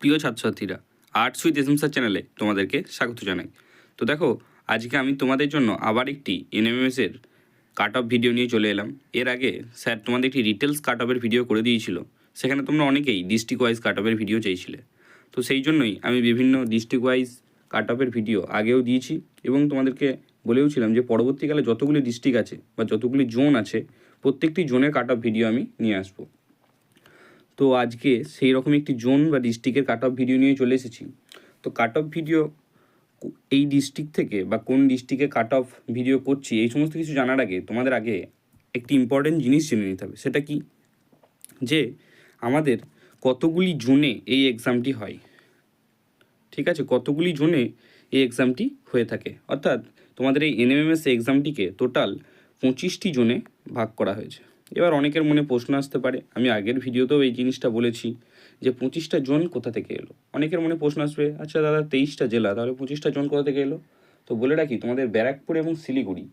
প্রিয় ছাত্রছাত্রীরা, arts with SM sir চ্যানেলে তোমাদেরকে স্বাগত জানাই। তো দেখো, আজকে আমি তোমাদের জন্য আবার একটি এনএমএসের কাট অফ ভিডিও নিয়ে চলে এলাম। এর আগে স্যার তোমাদের একটি ডিটেলস কাট অফের ভিডিও করে দিয়েছিল। সেখানে তোমরা অনেকেই ডিস্ট্রিক্ট ওয়াইজ কাট অফের ভিডিও চেয়েছিলে তো সেই জন্যই আমি বিভিন্ন ডিস্ট্রিক্ট ওয়াইজ কাট অফের ভিডিও আগেও দিয়েছি এবং তোমাদেরকে বলেও ছিলাম যে পরবর্তীকালে যতগুলি ডিস্ট্রিক্ট আছে বা যতগুলি জোন আছে, প্রত্যেকটি জোনের কাট অফ ভিডিও আমি নিয়ে আসব। তো আজকে সেই রকম একটি জোন বা ডিস্ট্রিক্টের কাট অফ ভিডিও নিয়ে চলে এসেছি। তো কাট অফ ভিডিও এই ডিস্ট্রিক্ট থেকে বা কোন ডিস্ট্রিক্টে কাট অফ ভিডিও করছি, এই সমস্ত কিছু জানার আগে তোমাদের আগে একটি ইম্পর্টেন্ট জিনিস জেনে নিতে হবে, সেটা কি? যে আমাদের কতগুলি জোনে এই এক্সামটি হয়। ঠিক আছে? কতগুলি জোনে এই এক্সামটি হয়ে থাকে। অর্থাৎ তোমাদের এই এনএমএমএস এক্সামটিকে টোটাল পঁচিশটি জোনে ভাগ করা হয়েছে। এবার অনেকের মনে প্রশ্ন আসতে পারে, আমি আগের ভিডিওতেও এই জিনিসটা বলেছি যে পঁচিশটা জোন কোথা থেকে এলো? অনেকের মনে প্রশ্ন আসবে আচ্ছা দাদা তেইশটা জেলা, তাহলে পঁচিশটা জোন কোথা থেকে এলো? তো বলে রাখি, তোমাদের ব্যারাকপুর এবং শিলিগুড়ি,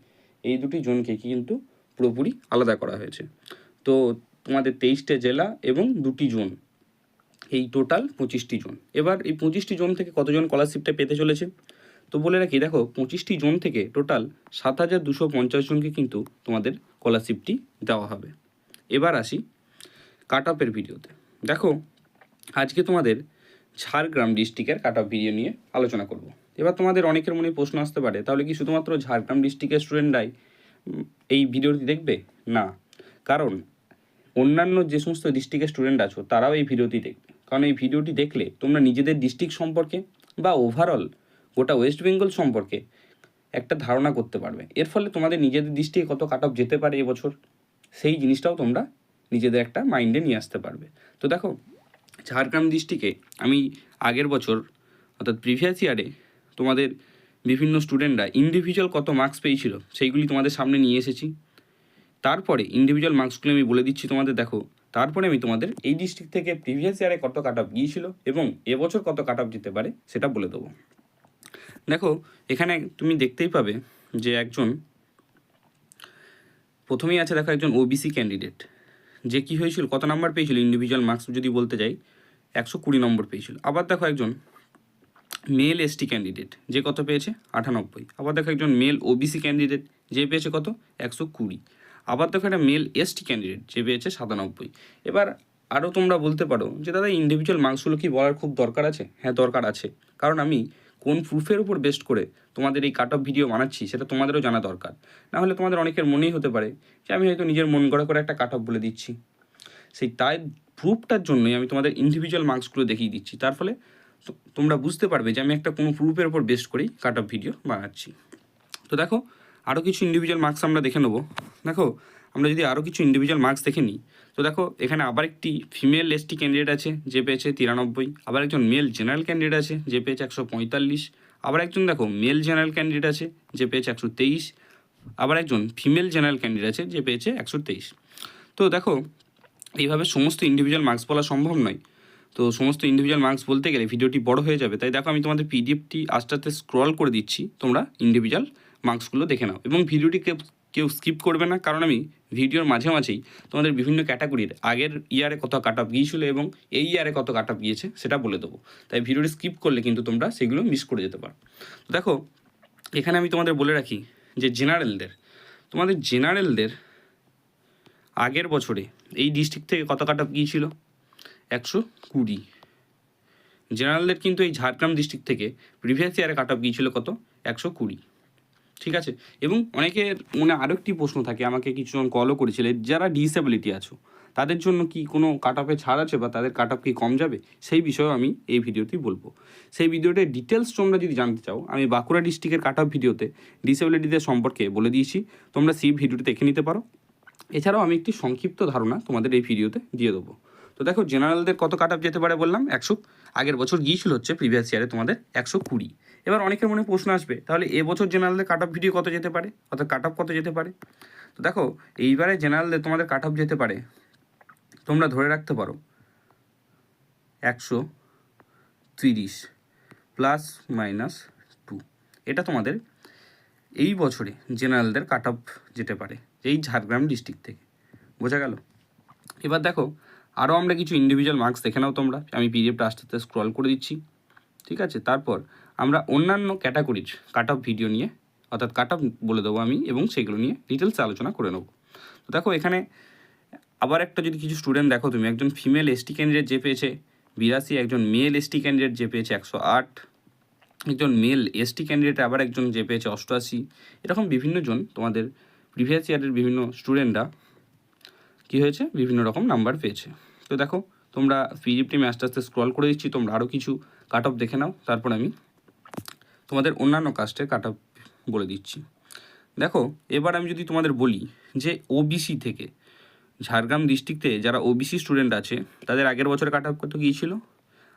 এই দুটি জোনকে কিন্তু পুরোপুরি আলাদা করা হয়েছে। তো তোমাদের তেইশটা জেলা এবং দুটি জোন, এই টোটাল পঁচিশটি জন। এবার এই পঁচিশটি জন থেকে কতজন স্কলারশিপটা পেতে চলেছে? তো বলে রাখি, দেখো পঁচিশটি জন থেকে টোটাল সাত হাজার দুশো পঞ্চাশ জনকে কিন্তু তোমাদের স্কলারশিপটি দেওয়া হবে। এবার আসি কাট অফের ভিডিওতে দেখো, আজকে তোমাদের ঝাড়গ্রাম ডিস্ট্রিক্টের কাট অফ ভিডিও নিয়ে আলোচনা করব। এবার তোমাদের অনেকের মনে প্রশ্ন আসতে পারে, তাহলে কি শুধুমাত্র ঝাড়গ্রাম ডিস্ট্রিক্টের স্টুডেন্টরাই এই ভিডিওটি দেখবে? না। কারণ অন্যান্য যে সমস্ত ডিস্ট্রিক্টের স্টুডেন্ট আছো, তারাও এই ভিডিওটি দেখবে। কারণ এই ভিডিওটি দেখলে তোমরা নিজেদের ডিস্ট্রিক্ট সম্পর্কে বা ওভারঅল গোটা ওয়েস্ট বেঙ্গল সম্পর্কে একটা ধারণা করতে পারবে। এর ফলে তোমাদের নিজেদের দৃষ্টি কত কাট অফ যেতে পারে এবছর, সেই জিনিসটাও তোমরা নিজেদের একটা মাইন্ডে নিয়ে আসতে পারবে। তো দেখো, ঝাড়গ্রাম ডিস্ট্রিক্টে আমি আগের বছর, অর্থাৎ প্রিভিয়াস ইয়ারে তোমাদের বিভিন্ন স্টুডেন্টরা ইন্ডিভিজুয়াল কত মার্কস পেয়েছিল, সেইগুলি তোমাদের সামনে নিয়ে এসেছি। তারপরে ইন্ডিভিজুয়াল মার্কসগুলি আমি বলে দিচ্ছি তোমাদের, দেখো, তারপরে আমি তোমাদের এই ডিস্ট্রিক্ট থেকে প্রিভিয়াস ইয়ারে কত কাট অফ গিয়েছিল এবং এবছর কত কাট অফ যেতে পারে সেটা বলে দেবো। দেখো, এখানে তুমি দেখতেই পাবে যে একজন, প্রথমেই আছে দেখো একজন ওবিসি ক্যান্ডিডেট যে কি হয়েছিল, কত নাম্বার পেয়েছিল ইন্ডিভিজুয়াল মার্কস যদি বলতে যাই, একশো কুড়ি নম্বর পেয়েছিল। আবার দেখো একজন মেল এসটি ক্যান্ডিডেট যে কত পেয়েছে? আটানব্বই। আবার দেখো একজন মেল ওবিসি ক্যান্ডিডেট যে পেয়েছে কত? একশো কুড়ি। আবার দেখো একটা মেল এসটি ক্যান্ডিডেট যে পেয়েছে সাতানব্বই। এবার আরও তোমরা বলতে পারো যে, দাদা ইন্ডিভিজুয়াল মার্কসগুলো কি বলার খুব দরকার আছে? হ্যাঁ দরকার আছে। কারণ আমি কোন প্রুফের উপর বেস্ট করে তোমাদের এই কাট অফ ভিডিও বানাচ্ছি সেটা তোমাদেরও জানা দরকার। না হলে তোমাদের অনেকের মনেই হতে পারে যে আমি হয়তো নিজের মন গড়া করে একটা কাট অফ বলে দিচ্ছি। সেই তাই প্রুফটার জন্যই আমি তোমাদের ইন্ডিভিজুয়াল মার্কসগুলো দেখিয়ে দিচ্ছি। তার ফলে তোমরা বুঝতে পারবে যে আমি একটা কোনো প্রুফের উপর বেস্ট করেই কাট অফ ভিডিও বানাচ্ছি। তো দেখো আরও কিছু ইন্ডিভিজুয়াল মার্কস আমরা দেখে নেব। দেখো আমরা যদি আরও কিছু ইন্ডিভিজুয়াল মার্কস দেখে নিই, তো দেখো এখানে আবার একটি ফিমেল এসটি ক্যান্ডিডেট আছে, যে পেয়েছে তিরানব্বই, আবার একজন মেল জেনারেল ক্যান্ডিডেট আছে, যে পেয়েছে একশো পঁয়তাল্লিশ, আবার একজন দেখো মেল জেনারেল ক্যান্ডিডেট আছে, যে পেয়েছে একশো তেইশ, আবার একজন ফিমেল জেনারেল ক্যান্ডিডেট আছে, যে পেয়েছে একশো তেইশ। তো দেখো, এইভাবে সমস্ত ইন্ডিভিজুয়াল মার্কস বলা সম্ভব নয়। তো সমস্ত ইন্ডিভিজুয়াল মার্কস বলতে গেলে ভিডিওটি বড় হয়ে যাবে, তাই দেখো আমি তোমাদের পিডিএফটি আস্তে আস্তে স্ক্রল করে দিচ্ছি, তোমরা ইন্ডিভিজুয়াল মার্কসগুলো দেখে নাও। এবং ভিডিওটি কেউ স্কিপ করবে না। কারণ আমি ভিডিওর মাঝে মাঝেই তোমাদের বিভিন্ন ক্যাটাগরির আগের ইয়ারে কত কাট অফ গিয়েছিল এবং এই ইয়ারে কত কাট অফ গিয়েছে সেটা বলে দেবো। তাই ভিডিওটি স্কিপ করলে কিন্তু তোমরা সেগুলো মিস করে যেতে পারো। তো দেখো, এখানে আমি তোমাদের বলে রাখি যে জেনারেলদের তোমাদের জেনারেলদের আগের বছরে এই ডিস্ট্রিক্ট থেকে কত কাট অফ গিয়েছিল? একশো কুড়ি। জেনারেলদের কিন্তু এই ঝাড়গ্রাম ডিস্ট্রিক্ট থেকে প্রিভিয়াস ইয়ারে কাট অফ গিয়েছিল কত? একশো কুড়ি। ঠিক আছে? এবং অনেকের মনে আরও একটি প্রশ্ন থাকে, আমাকে কিছুজন কলও করেছিল যারা ডিসেবিলিটি আছো, তাদের জন্য কি কোনো কাট অফে ছাড় আছে বা তাদের কাট অফ কি কম যাবে? সেই বিষয়েও আমি এই ভিডিওতেই বলব। সেই ভিডিওতে ডিটেলস তোমরা যদি জানতে চাও, আমি বাঁকুড়া ডিস্ট্রিক্টের কাট অফ ভিডিওতে ডিসেবিলিটিদের সম্পর্কে বলে দিয়েছি, তোমরা সেই ভিডিওটি দেখে নিতে পারো। এছাড়াও আমি একটি সংক্ষিপ্ত ধারণা তোমাদের এই ভিডিওতে দিয়ে দেবো। তো দেখো জেনারেলদের কত কাট অফ যেতে পারে বললাম? একশো। আগের বছর গিয়েছিল হচ্ছে প্রিভিয়াস ইয়ারে তোমাদের একশো কুড়ি। এবার অনেকের মনে প্রশ্ন আসবে, তাহলে এবছর জেনারেলদের কাট অফ ভিডিও কত যেতে পারে? অর্থাৎ কাট অফ কত যেতে পারে? তো দেখো, এইবারে জেনারেলদের তোমাদের কাট অফ যেতে পারে, তোমরা ধরে রাখতে পারো, একশো তিরিশ প্লাস মাইনাস টু এটা তোমাদের এই বছরে জেনারেলদের কাট অফ যেতে পারে, এই ঝাড়গ্রাম ডিস্ট্রিক্ট থেকে। বোঝা গেল? এবার দেখো আরও আমরা কিছু ইন্ডিভিজুয়াল মার্কস দেখে নাও তোমরা। আমি পিডিএফটা আস্তে আস্তে স্ক্রল করে দিচ্ছি। ঠিক আছে? তারপর আমরা অন্যান্য ক্যাটাগরির কাট অফ ভিডিও নিয়ে, অর্থাৎ কাট অফ বলে দেবো আমি এবং সেগুলো নিয়ে ডিটেলসে আলোচনা করে নেব। তো দেখো, এখানে আবার একটা যদি কিছু স্টুডেন্ট দেখো, তুমি একজন ফিমেল এসটি ক্যান্ডিডেট যে পেয়েছে, বিরাশি, একজন মেল এসটি ক্যান্ডিডেট যে পেয়েছে একশো আট, একজন মেল এসটি ক্যান্ডিডেট আবার একজন যে পেয়েছে অষ্টআশি। এরকম বিভিন্ন জন তোমাদের প্রিভিয়াস ইয়ারের বিভিন্ন স্টুডেন্টরা কী হয়েছে? বিভিন্ন রকম নাম্বার পেয়েছে। তো দেখো, তোমরা পিজিপ টিমে আস্তে আস্তে স্ক্রল করে দিচ্ছি, তোমরা আরও কিছু কাট অফ দেখে নাও, তারপর আমি তোমাদের অন্যান্য কাস্টের কাট অফ বলে দিচ্ছি। দেখো, এবার আমি যদি তোমাদের বলি যে ওবিসি থেকে ঝাড়গ্রাম ডিস্ট্রিক্টে যারা ওবিসি স্টুডেন্ট আছে, তাদের আগের বছর কাট অফ কত গিয়েছিল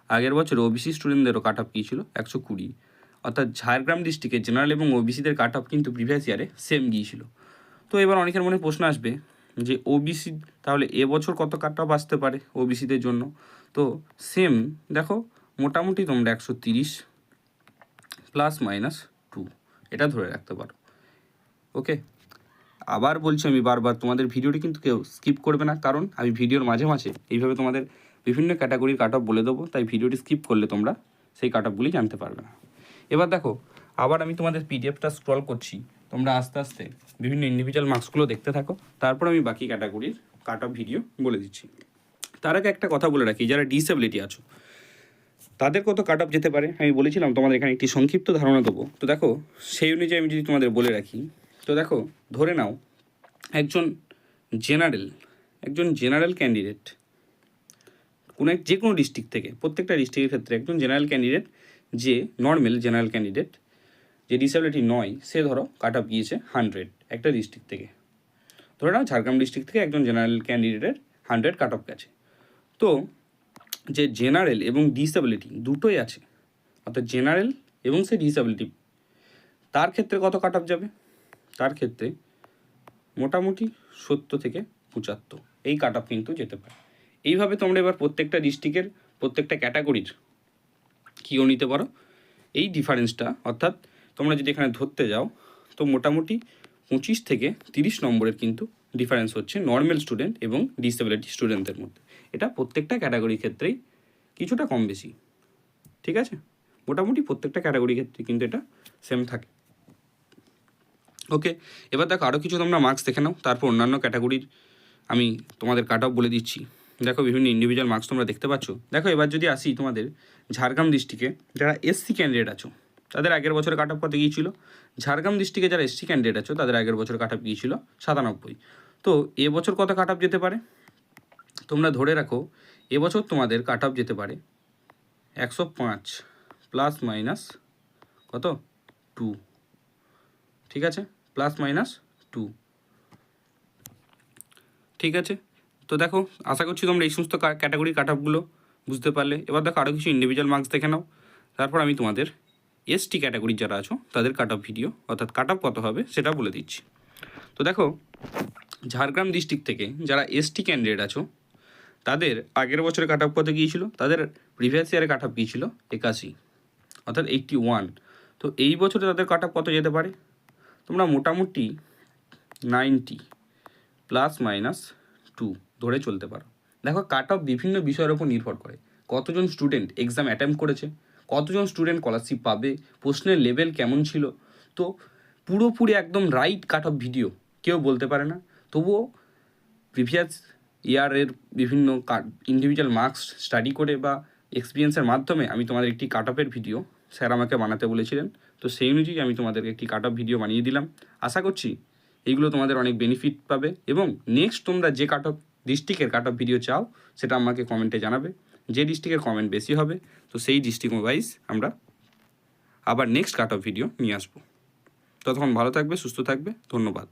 আগের বছর ওবিসি স্টুডেন্টদেরও কাট অফ গিয়েছিল একশো কুড়ি। অর্থাৎ ঝাড়গ্রাম ডিস্ট্রিক্টে জেনারেল এবং ওবিসিদের কাট অফ কিন্তু প্রিভিয়াস ইয়ারে সেম গিয়েছিল। তো এবার অনেকের মনে প্রশ্ন আসবে যে ওবিসি তাহলে এবছর কত কাট অফ আসতে পারে ওবিসিদের জন্য? তো সেম দেখো, মোটামুটি তোমরা একশো তিরিশ প্লাস মাইনাস টু এটা ধরে রাখতে পারো। ওকে আবার বলছি আমি বারবার, তোমাদের ভিডিওটি কিন্তু কেউ স্কিপ করবে না, কারণ আমি ভিডিওর মাঝে মাঝে এইভাবে তোমাদের বিভিন্ন ক্যাটাগরির কাট অফ বলে দেবো, তাই ভিডিওটি স্কিপ করলে তোমরা সেই কাট অফগুলি জানতে পারবে না। এবার দেখো, আবার আমি তোমাদের পিডিএফটা স্ক্রল করছি। তোমরা আস্তে আস্তে বিভিন্ন ইন্ডিভিজুয়াল মার্কসগুলো দেখতে থাকো। তারপর আমি বাকি ক্যাটাগরির কাট অফ ভিডিও বলে দিচ্ছি। তার আগে একটা কথা বলে রাখি, যারা ডিসেবিলিটি আছো, তাদের কত কাট অফ যেতে পারে? আমি বলেছিলাম তোমাদের এখানে একটি সংক্ষিপ্ত ধারণা দেবো। তো দেখো, সেই অনুযায়ী আমি যদি তোমাদের বলে রাখি, তো দেখো, ধরে নাও, একজন জেনারেল একজন জেনারেল ক্যান্ডিডেট কোনো এক যে কোনো ডিস্ট্রিক্ট থেকে, প্রত্যেকটা ডিস্ট্রিক্টের ক্ষেত্রে একজন জেনারেল ক্যান্ডিডেট যে নর্মাল জেনারেল ক্যান্ডিডেট যে ডিসেবিলিটি নয়, সে ধরো কাট অফ গিয়েছে হান্ড্রেড একটা ডিস্ট্রিক্ট থেকে। ধরে নাও ঝাড়গ্রাম ডিস্ট্রিক্ট থেকে একজন জেনারেল ক্যান্ডিডেটের হান্ড্রেড কাট অফ গেছে। তো যে জেনারেল এবং ডিসেবিলিটি দুটোই আছে, অর্থাৎ জেনারেল এবং সে ডিসেবিলিটি তার ক্ষেত্রে কত কাট অফ যাবে? তার ক্ষেত্রে মোটামুটি সত্তর থেকে পঁচাত্তর, এই কাট অফ কিন্তু যেতে পারে। এইভাবে তোমরা এবার প্রত্যেকটা ডিস্ট্রিক্টের প্রত্যেকটা ক্যাটাগরির কীও নিতে পারো। এই ডিফারেন্সটা অর্থাৎ তোমরা যদি এখানে ধরতে যাও, তো মোটামুটি পঁচিশ থেকে তিরিশ নম্বরের কিন্তু ডিফারেন্স হচ্ছে নর্মাল স্টুডেন্ট এবং ডিসেবিলিটি স্টুডেন্টদের মধ্যে। এটা প্রত্যেকটা ক্যাটাগরির ক্ষেত্রেই কিছুটা কম বেশি। ঠিক আছে? মোটামুটি প্রত্যেকটা ক্যাটাগরির ক্ষেত্রে কিন্তু এটা সেম থাকে। ওকে এবার দেখো আরও কিছু তোমরা মার্কস দেখে নাও, তারপর অন্যান্য ক্যাটাগরির আমি তোমাদের কাট অফ বলে দিচ্ছি। দেখো বিভিন্ন ইন্ডিভিজুয়াল মার্কস তোমরা দেখতে পাচ্ছ। দেখো এবার যদি আসি তোমাদের ঝাড়গ্রাম ডিস্ট্রিক্টে যারা এসসি ক্যান্ডিডেট আছো তাদের আগের বছর কাট অফ কত গিয়েছিল। ঝাড়গ্রাম ডিস্ট্রিক্টে যারা এসসি ক্যান্ডিডেট আছে, তাদের আগের বছর কাট অফ গিয়েছিল সাতানব্বই। তো এবছর কত কাট অফ যেতে পারে? তোমরা ধরে রাখো এবছর তোমাদের কাট অফ যেতে পারে একশো পাঁচ প্লাস মাইনাস কত? টু ঠিক আছে? প্লাস মাইনাস টু ঠিক আছে? তো দেখো, আশা করছি তোমরা এই সমস্ত ক্যাটাগরি কাট অফগুলো বুঝতে পারলে। এবার দেখো আরও কিছু ইন্ডিভিজুয়াল মার্কস দেখে নাও। তারপর আমি তোমাদের এসটি ক্যাটাগরি যারা আছো, তাদের কাট অফ ভিডিও অর্থাৎ কাট অফ কত হবে সেটা বলে দিচ্ছি। তো দেখো, ঝাড়গ্রাম ডিস্ট্রিক্ট থেকে যারা এসটি ক্যান্ডিডেট আছো, তাদের আগের বছরে কাট অফ কত গিয়েছিল? তাদের প্রিভিয়াস ইয়ারে কাট অফ গিয়েছিল একাশি, অর্থাৎ এইটটি ওয়ান তো এই বছরে তাদের কাট অফ কত যেতে পারে? তোমরা মোটামুটি নাইনটি প্লাস মাইনাস টু ধরে চলতে পারো। দেখো কাট অফ বিভিন্ন বিষয়ের উপর নির্ভর করে। কতজন স্টুডেন্ট এক্সাম অ্যাটেম্প করেছে? কতজন স্টুডেন্ট স্কলারশিপ পাবে, প্রশ্নের লেভেল কেমন ছিল, তো পুরোপুরি একদম রাইট কাট অফ ভিডিও কেউ বলতে পারে না। তবুও প্রিভিয়াস ইয়ারের বিভিন্ন ইন্ডিভিজুয়াল মার্কস স্টাডি করে বা এক্সপিরিয়েন্সের মাধ্যমে আমি তোমাদের একটি কাট অফের ভিডিও স্যার আমাকে বানাতে বলেছিলেন। তো সেই অনুযায়ী আমি তোমাদেরকে একটি কাট অফ ভিডিও বানিয়ে দিলাম। আশা করছি এইগুলো তোমাদের অনেক বেনিফিট পাবে এবং নেক্সট তোমরা যে কাট অফ ডিস্ট্রিক্টের কাট অফ ভিডিও চাও, সেটা আমাকে কমেন্টে জানাবে। যে ডিস্ট্রিক্টের কমেন্ট বেশি হবে, তো সেই ডিস্ট্রিক্ট ওয়াইজ আমরা আবার নেক্সট কাট অফ ভিডিও নিয়ে আসব। ততক্ষণ ভালো থাকবে, সুস্থ থাকবে, ধন্যবাদ।